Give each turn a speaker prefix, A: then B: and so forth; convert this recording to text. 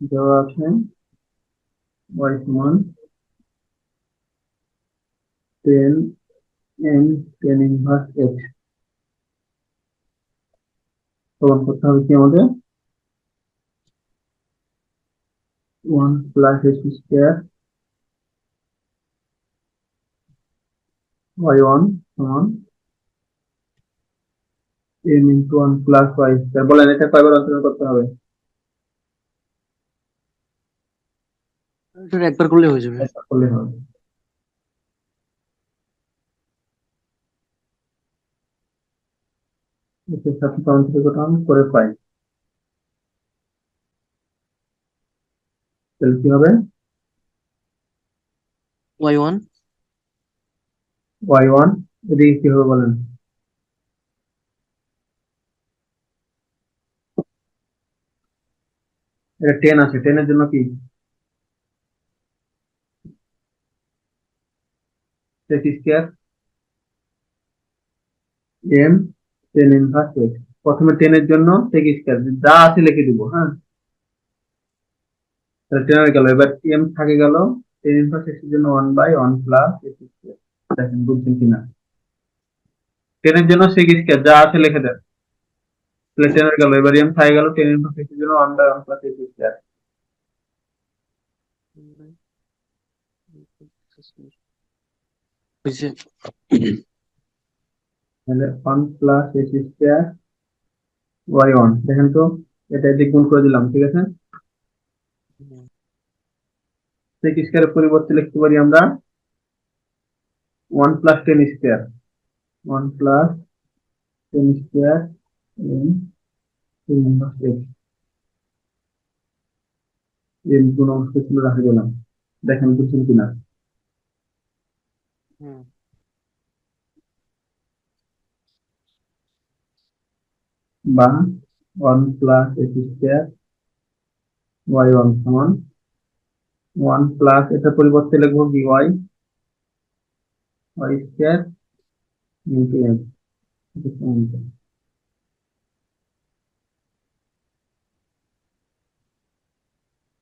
A: দেওয়া আছে। ওয়াই সমান tan M tan inverse X প্রমাণ করতে হবে কি আমাদের? One plus X square Y one সমান M into one plus Y square বলেন এটা কয়বার অন্তর্গত করতে হবে?
B: এটা একবার করলে হয়ে যাবে।
A: একটা করলে হবে। সাথে করে পাই। তাহলে কি হবে?
B: Y one.
A: ওয়াই ওয়ান এদিকে কি হবে বলেন? এটা টেন আছে টেনের জন্য কি? Sec square M tan inverse X প্রথমে টেনের জন্য সেক স্কোয়ার যা আছে লিখে দিব হ্যাঁ? তাহলে টেন হয়ে গেল। এবার এম থাকে গেল টেন ইনভার্স এক্সের জন্য one by one plus X square দেখেন, বুঝছেন কিনা? টেনের জন্য সেক স্কোয়ার যা আছে লিখে দেন। তাহলে হয়ে গেল। এবার এম থাকে গেল টেন ইনভার্স এক্সের জন্য one by one plus X square
B: বুঝছে
A: তাহলে one plus X square Y one দেখেন তো, এটা এদিক গুণ করে দিলাম, ঠিক আছে? সেক স্কোয়ারের পরিবর্তে লিখতে পারি আমরা one plus tan square one plus tan square X কোন অংশ ছিল রাখে দিলাম দেখেন বুঝছেন কিনা? বা one plus X square Y one সমান। ওয়ান প্লাস এটার পরিবর্তে লিখব B Y Y square into M